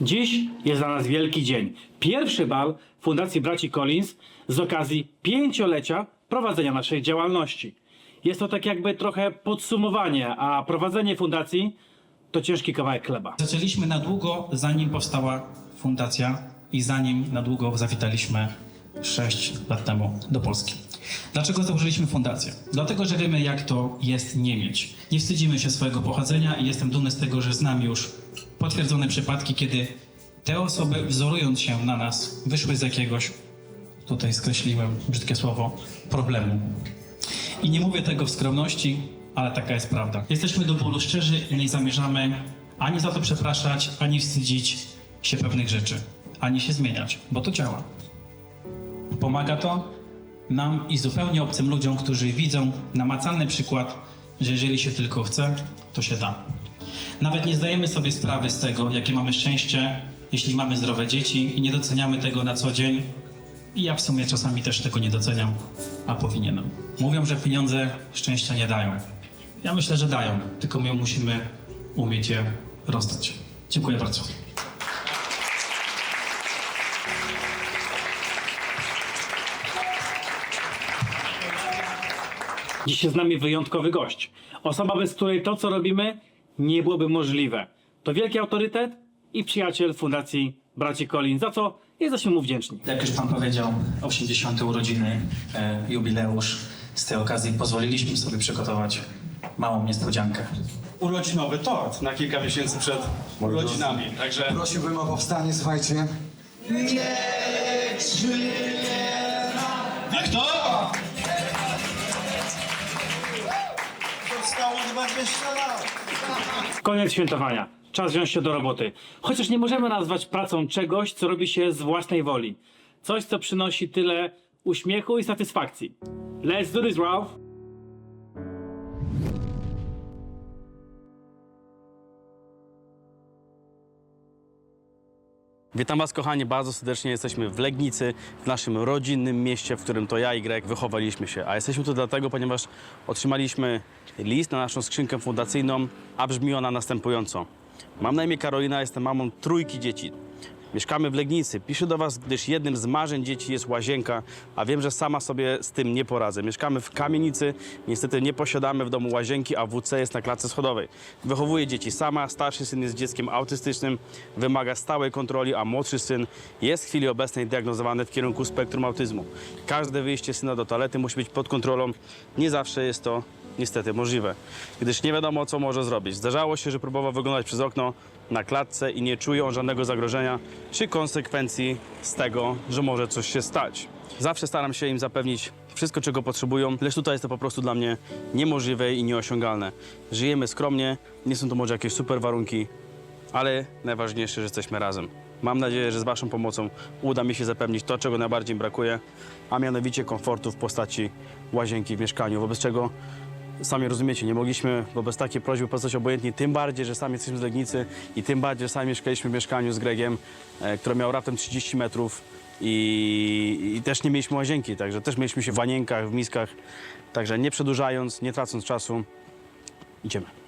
Dziś jest dla nas wielki dzień. Pierwszy bal Fundacji Braci Collins z okazji pięciolecia prowadzenia naszej działalności. Jest to tak jakby trochę podsumowanie, a prowadzenie fundacji to ciężki kawałek chleba. Zaczęliśmy na długo, zanim powstała fundacja i zanim na długo zawitaliśmy 6 lat temu do Polski. Dlaczego założyliśmy fundację? Dlatego, że wiemy, jak to jest nie mieć. Nie wstydzimy się swojego pochodzenia i jestem dumny z tego, że znam już potwierdzone przypadki, kiedy te osoby, wzorując się na nas, wyszły z jakiegoś, tutaj skreśliłem brzydkie słowo, problemu. I nie mówię tego w skromności, ale taka jest prawda. Jesteśmy do bólu szczerzy i nie zamierzamy ani za to przepraszać, ani wstydzić się pewnych rzeczy, ani się zmieniać, bo to działa. Pomaga to nam i zupełnie obcym ludziom, którzy widzą namacalny przykład, że jeżeli się tylko chce, to się da. Nawet nie zdajemy sobie sprawy z tego, jakie mamy szczęście, jeśli mamy zdrowe dzieci i nie doceniamy tego na co dzień, i ja w sumie czasami też tego nie doceniam, a powinienem. Mówią, że pieniądze szczęścia nie dają. Ja myślę, że dają, tylko my musimy umieć je rozdać. Dziękuję bardzo. Dziś jest z nami wyjątkowy gość. Osoba, bez której to, co robimy, nie byłoby możliwe. To wielki autorytet i przyjaciel Fundacji Braci Collins, za co jesteśmy mu wdzięczni. Jak już Pan powiedział, 80. urodziny, e, jubileusz. Z tej okazji pozwoliliśmy sobie przygotować małą niespodziankę. urodzinowy tort na kilka miesięcy przed urodzinami. Także Prosiłbym o powstanie, słuchajcie. jak to? Koniec świętowania. Czas wziąć się do roboty. Chociaż nie możemy nazwać pracą czegoś, co robi się z własnej woli. Coś, co przynosi tyle uśmiechu i satysfakcji. Let's do this, Ralph! Witam Was kochani bardzo serdecznie. Jesteśmy w Legnicy, w naszym rodzinnym mieście, w którym to ja i Greg wychowaliśmy się. A jesteśmy tu dlatego, ponieważ otrzymaliśmy list na naszą skrzynkę fundacyjną, a brzmi ona następująco. Mam na imię Karolina, jestem mamą trójki dzieci. Mieszkamy w Legnicy. Piszę do Was, gdyż jednym z marzeń dzieci jest łazienka, a wiem, że sama sobie z tym nie poradzę. Mieszkamy w kamienicy, niestety nie posiadamy w domu łazienki, a WC jest na klatce schodowej. Wychowuję dzieci sama, starszy syn jest dzieckiem autystycznym, wymaga stałej kontroli, a młodszy syn jest w chwili obecnej diagnozowany w kierunku spektrum autyzmu. Każde wyjście syna do toalety musi być pod kontrolą. Nie zawsze jest to niestety możliwe, gdyż nie wiadomo, co może zrobić. Zdarzało się, że próbował wyglądać przez okno na klatce i nie czuje on żadnego zagrożenia czy konsekwencji z tego, że może coś się stać. Zawsze staram się im zapewnić wszystko, czego potrzebują, lecz tutaj jest to po prostu dla mnie niemożliwe i nieosiągalne. Żyjemy skromnie, nie są to może jakieś super warunki, ale najważniejsze, że jesteśmy razem. Mam nadzieję, że z Waszą pomocą uda mi się zapewnić to, czego najbardziej brakuje, a mianowicie komfortu w postaci łazienki w mieszkaniu, wobec czego sami rozumiecie, nie mogliśmy wobec takiej prośby pozostać obojętni, tym bardziej, że sami jesteśmy z Legnicy i tym bardziej, że sami mieszkaliśmy w mieszkaniu z Gregiem, e, które miało raptem 30 metrów i, i też nie mieliśmy łazienki, także też mieliśmy się w wanienkach, w miskach, także nie przedłużając, nie tracąc czasu, idziemy.